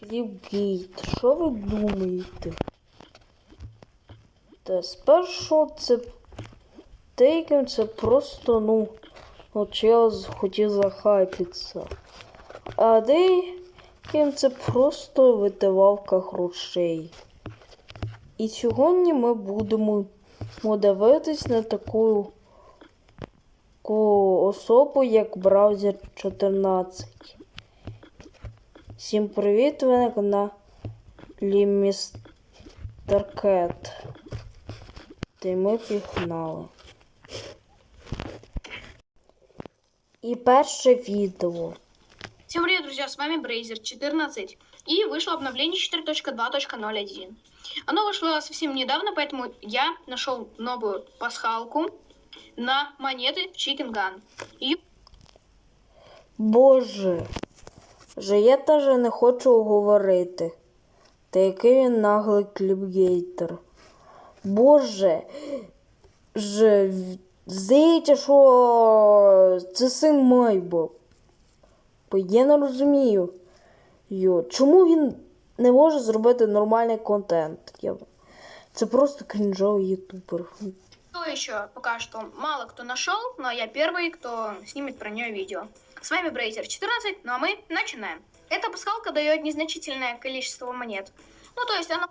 Кліпгейт, що ви думаєте? Та спершу це Тейкен це просто, ну, от я хотів захайпитися. А деяким це просто витивавка грошей. І сьогодні ми будемо дивитись на таку особу, як браузер 14. Всім привіт, ви на каналі Містер Кет. Та й ми пігнали. І перше відео. Всем привет, друзья, с вами Бразер 14. И вышло обновление 4.2.01. Оно вышло совсем недавно, поэтому я нашел новую пасхалку на монеты Chicken Gun. И Боже, же я теж не хочу говорити. Та який він наглий кліпгейтер. Боже, же здається, що це син Майбо. Бо я не розумію. Йо, чому він не може зробити нормальний контент? Це просто крінжовий ютубер. Еще пока что мало кто нашел, но я первый, кто снимет про нее видео. С вами Бразер 14, ну а мы начинаем. Эта пасхалка дает незначительное количество монет. Ну, то есть она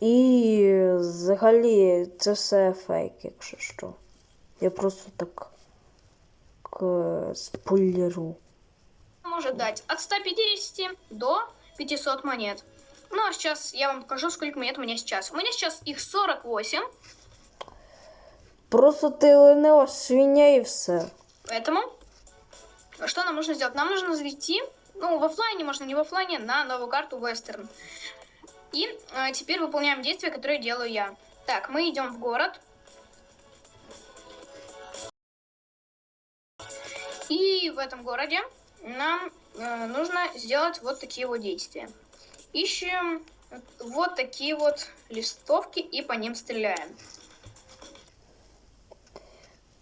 І взагалі це все фейк, якщо що. Я просто так к- спойлеру. может дать от 150 до 500 монет. Ну а сейчас я вам покажу, сколько монет у меня сейчас. У меня сейчас их 48, Просто ти ленива свиня і все. поэтому что нам нужно сделать? Нам нужно зайти, ну в оффлайне, можно не в оффлайне, на новую карту Western. И э, теперь выполняем действия, которые делаю я. Так, мы идем в город. И в этом городе нам э, нужно сделать вот такие вот действия Ищем вот такие вот листовки и по ним стреляем.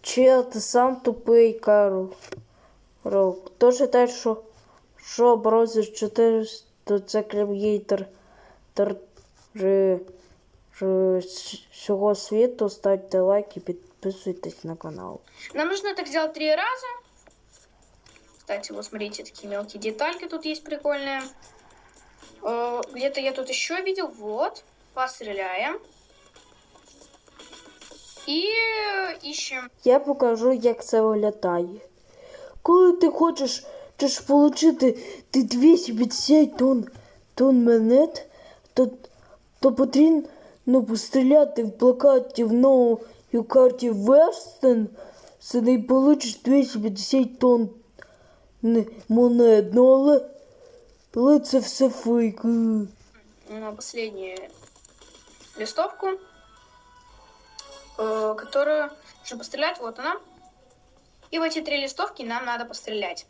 Чи ти сам тупий, Карл? Рок. Хто вважає, що, що браузер 4 то це кліпгейтер тер, же, же, з всього світу, ставте лайк і підписуйтесь на канал. Нам нужно так сделать три раза. Кстати, вот смотрите, такие мелкие детальки тут есть прикольные. Э, Где-то я тут еще видел. Вот. Постреляем. И ищем. Я покажу, як це виглядає. Коли ти хочеш, хочеш отримати ти 250 тонн, тонн монет, то, то потрібно постріляти в плакаті в новій карті Вестен, і получиш 250 тонн монет. Ну але, все фейк. Е. на последнюю листовку, э, которую нужно пострелять. Вот она. И в эти три листовки нам надо пострелять.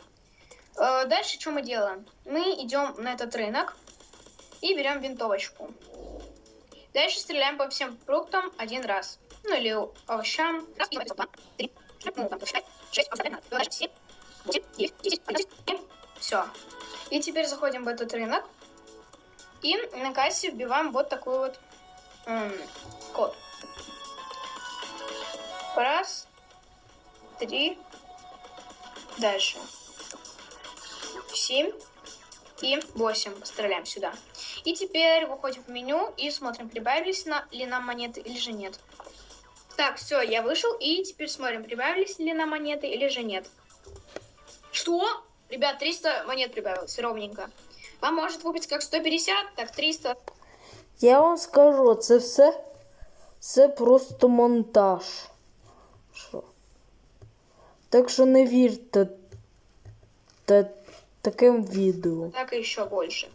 Э, Дальше что мы делаем? Мы идем на этот рынок и берем винтовочку. Дальше стреляем по всем фруктам один раз. Ну или овощам. Раз, два, три, ну, шесть, семь, восемь, девять, десять, одиннадцать, Все. И теперь заходим в этот рынок. И на кассе вбиваем вот такой вот м, код. Раз, три, дальше. Семь и восемь. Постреляем сюда. И теперь выходим в меню и смотрим, прибавились на, ли нам монеты или же нет. Так, все, я вышел, и теперь смотрим, прибавились ли нам монеты или же нет. Что? Ребят, 300 монет прибавилось, ровненько. Вам может выпасть как 150, так 300. Я вам скажу, це все це просто монтаж. Що? Так що не вірте та, таким відео. так и еще больше.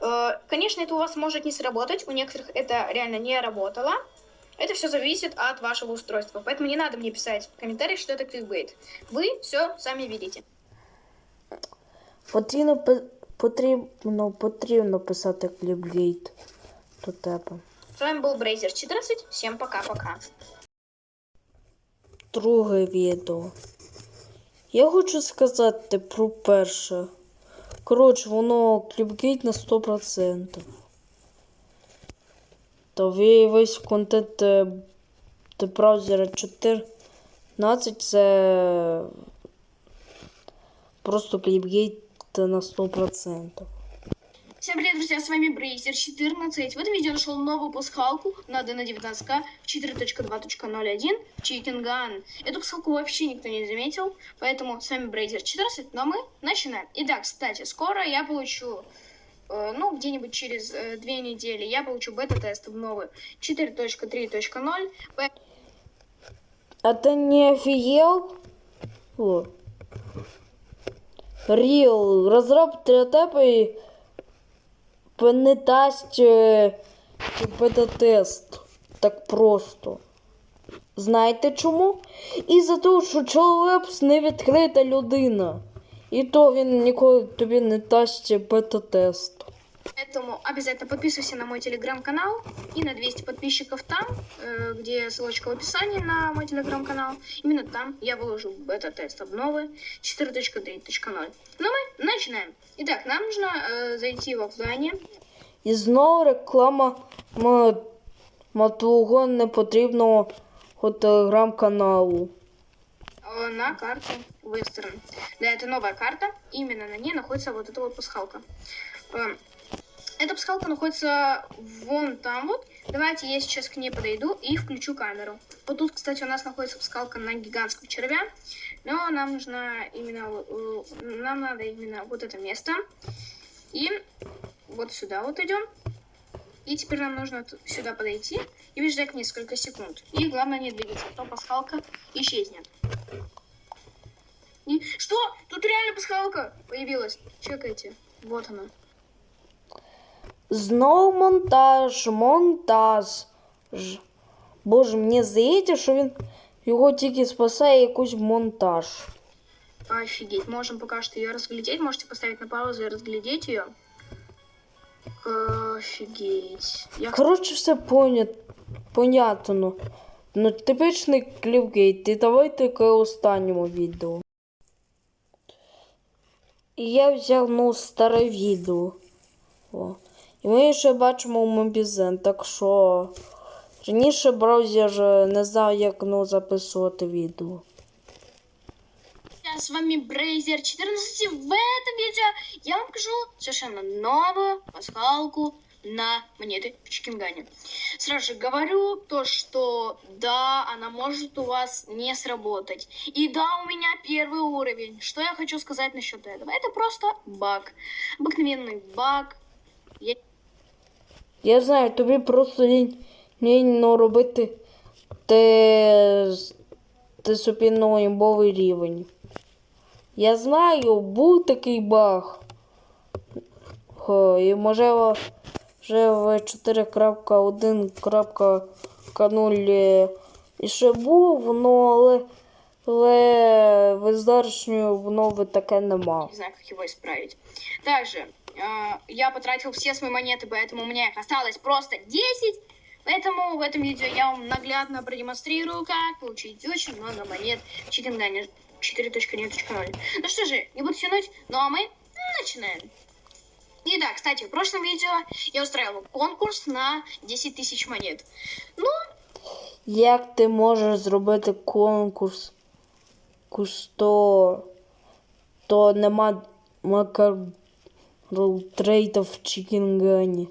Э, Конечно, это у вас может не сработать, у некоторых это реально не работало. Это все зависит от вашего устройства, поэтому не надо мне писать в комментариях, что это кликбейт. Вы все сами видите. Потрібно, потрібно, потрібно писати кліпгейт до тебе. С вами был Бразер 14, всем пока-пока. Друге відео. Я хочу сказати про перше. Коротше, воно кліпгейт на 100%. Та ви весь контент до браузера 14 це просто кліпгейт на 100%. Всем привет, друзья, с вами Брейзер 14. В этом видео нашел новую пасхалку на Dena 19К в 4.2.01 Chicken Gun. Эту пасхалку вообще никто не заметил, поэтому с вами Брейзер 14, но мы начинаем. И да, кстати, скоро я получу, э, ну, где-нибудь через э, две недели, я получу бета-тест в новый 4.3.0, поэтому А ты не офигел? О. Ріл, розроб для і не дасть е, бета-тест. Так просто. Знаєте чому? І за те, що Чолепс не відкрита людина. І то він ніколи тобі не дасть бета-тест. Поэтому обязательно подписывайся на мой телеграм-канал и на 200 подписчиков там, э, где ссылочка в описании на мой телеграм-канал. Именно там я выложу бета-тест обновы 4.3.0. Ну мы начинаем. Итак, нам нужно э, зайти в офлайне. І знову реклама м- м- твого непотрібного телеграм-каналу. э, на карту Вестерн. Да, это новая карта. Именно на ней находится вот эта вот пасхалка. Эта пасхалка находится вон там вот. Давайте я сейчас к ней подойду и включу камеру. Вот тут, кстати, у нас находится пасхалка на гигантского червя. Но нам нужно именно... э, Нам надо именно вот это место. И вот сюда вот идем. И теперь нам нужно сюда подойти и ждать несколько секунд. И главное не двигаться, а то пасхалка исчезнет. И что? Тут реально пасхалка появилась. Чекайте. Вот она. Знову монтаж, монтаж. Ж. Боже, мені здається, що він його тільки спасає якийсь монтаж. Офигеть. Можем пока что ее разглядеть. Можете поставить на паузу и разглядеть ее. Офигеть. Я, Коротше, все поня... понятно. Ну, типичний кліпгейт. І давайте к останньому відео. І я взяв ну, старе відео. О. І ми ще бачимо мобізен, так що раніше браузер же не знав, як ну, записувати відео. с вами Брейзер 14. В этом видео я вам покажу совершенно новую пасхалку на монеты в Чикингане. Сразу же говорю то, что да, она может у вас не сработать. И да, у меня первый уровень. Что я хочу сказать насчет этого? Это просто баг. Обыкновенный баг. Я Я знаю, тобі просто лінь, лінь робити те, те собі ну, рівень. Я знаю, був такий баг. Хо, і можливо, вже в 4.1.0 е, і ще був, але, але в зараз воно таке нема. не знаю, как его исправить. Также э, я потратил все свои монеты, поэтому их осталось просто 10. Поэтому в этом видео я вам наглядно продемонстрирую, как получить очень много монет в Чикенгане 4.0. Ну что же, не буду тянуть, ну а мы начинаем. И да, кстати, в прошлом видео я устраивал конкурс на 10 тысяч монет. Ну, Як ти можеш зробити конкурс? Курс то, то нема макротрейта в Чікінгані.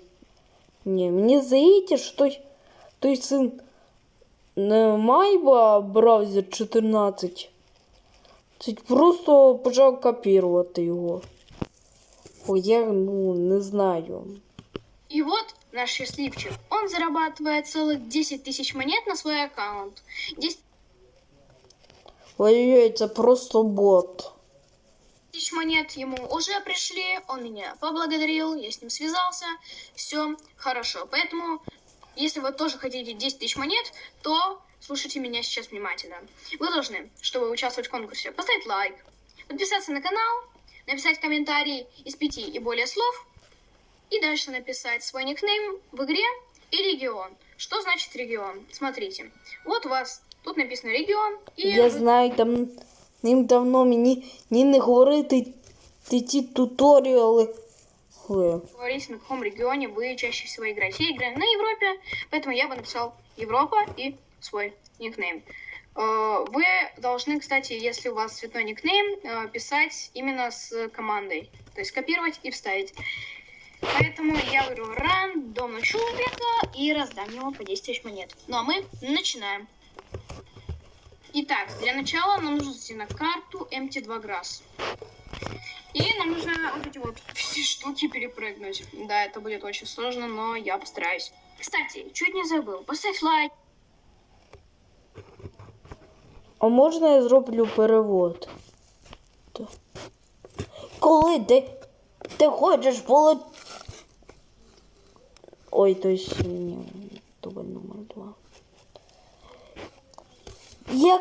Ні, мені здається, що той, той син не майба браузер 14. Це просто почав копірувати його. О, я ну, не знаю. и вот наш счастливчик. Он зарабатывает целых 10 тысяч монет на свой аккаунт. 10 Ой-ой, це просто бот. тысяч монет ему уже пришли, он меня поблагодарил, я с ним связался, все хорошо. Поэтому, если вы тоже хотите 10 тысяч монет, то слушайте меня сейчас внимательно. Вы должны, чтобы участвовать в конкурсе, поставить лайк, подписаться на канал, написать комментарий из пяти и более слов, и дальше написать свой никнейм в игре и регион. Что значит регион? Смотрите, вот у вас тут написано регион, и Я вы- знаю, там ним давно мені ні не говорити ти ті туторіали. Ой. Говорите, на каком регионе вы чаще всего играете. Я играю на Европе, поэтому я бы написал Европа и свой никнейм. Э, Вы должны, кстати, если у вас цветной никнейм, э, писать именно с командой. То есть копировать и вставить. Поэтому я выберу рандомного человека и раздам ему по 10 тысяч монет. Ну а мы начинаем. Итак, для начала нам нужно зайти на карту MT2 Grass. И нам нужно вот эти вот все штуки перепрыгнуть. Да, это будет очень сложно, но я постараюсь. Кстати, чуть не забыл, поставь лайк. А можна я зроблю перевод? Коли ти, ти хочеш поло... Ой, то есть ні, дубль номер два. Я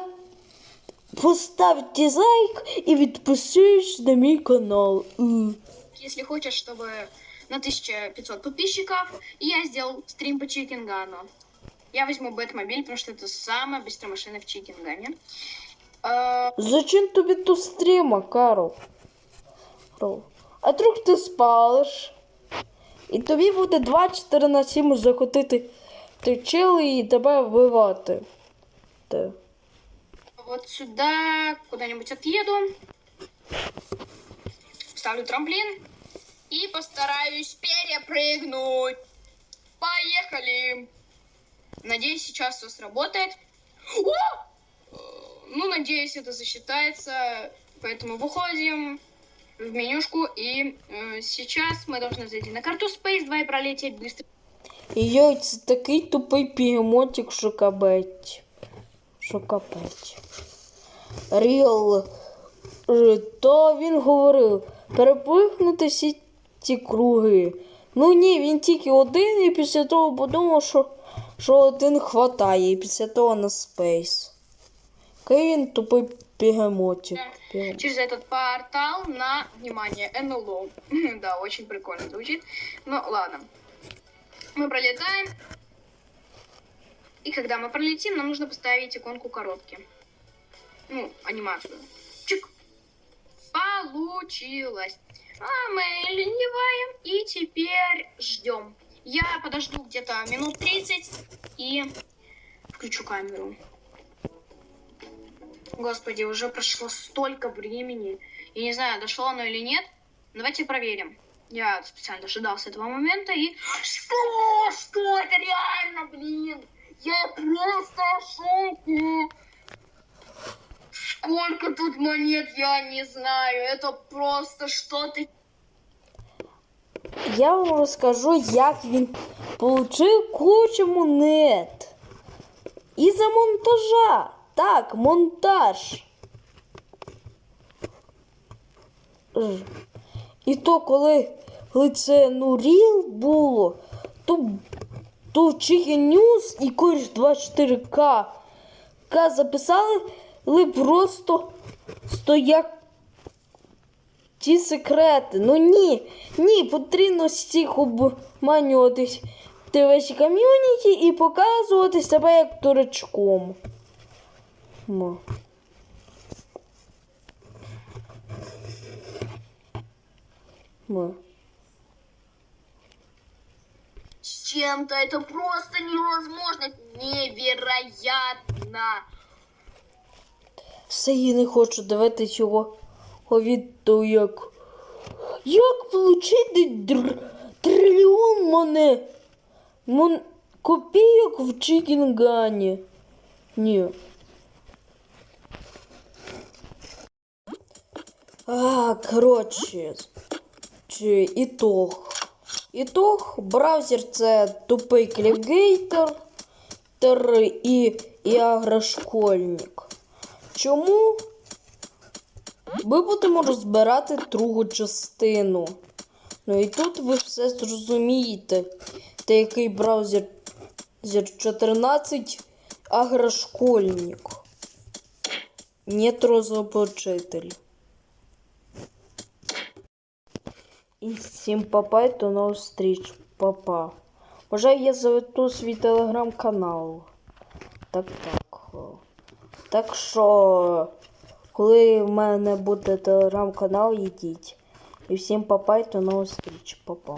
постав дизлайк і відпишись на мій канал. І. Если хочешь, чтобы на 1500 подписчиков, я сделал стрим по Чикингану. Я возьму Бэтмобиль, потому что это самая быстрая машина в Чикингане. Э, Зачем тобі ту стріма, Карл? Карл. А вдруг ти спалиш? І тобі буде 24 на 7 захотити ти чили і тебе вбивати. Те. Вот сюда куда-нибудь отъеду. Ставлю трамплин. И постараюсь перепрыгнуть. Поехали. Надеюсь, сейчас все сработает. О! Ну, надеюсь, это засчитается. Поэтому выходим в менюшку. И э, сейчас мы должны зайти на карту Space 2 и пролететь быстро. Йой, це такий тупий капець. Що капець. Ріл. е, То він говорив перепихнути всі ці круги. Ну ні, він тільки один і після того подумав, що, що один хватає, і після того на спейс. Який тупий пігемотик. Через этот портал на, внимание, НЛО. да, очень прикольно звучит. Ну, ладно. Мы пролетаем. И когда мы пролетим, нам нужно поставить иконку коробки. Ну, анимацию. Чик. Получилось. А мы лениваем и теперь ждем. Я подожду где-то минут 30 и включу камеру. Господи, уже прошло столько времени. Я не знаю, дошло оно или нет. Давайте проверим. Я специально дожидался этого момента и... Что? Что? Это реально, блин! Я просто в шоке! Сколько тут монет, я не знаю. Это просто что-то... Я вам розкажу, як він отримав кучу монет. І за монтажа. Так, монтаж. Ж. І то, коли, коли це ну, ріл було, то, то Chicken News і коріш 24К К записали просто стояк ті секрети. Ну ні, ні, потрібно всіх обманюватись в весь ком'юніті і показувати себе як дурачком. Мо. чем-то это просто невозможно. Невероятно. Все я не хочу дивитися його відео як. Як отримати др... трильйон монет? Мон... Копійок в Чікінгані. Ні. А, коротше. Чи Ітог. Браузер це тупий кліпгейтер тер і, і агрошкольник. Чому? Ми будемо розбирати другу частину. Ну і тут ви все зрозумієте. Та який браузер 14 агрошкольник. Нет розоблачитель. І всім папа, до нових зустріч. Папа. Може я заведу свій телеграм-канал. Так, так. Так що, коли в мене буде телеграм-канал, їдіть. І всім папа, і до нових зустріч, Папа.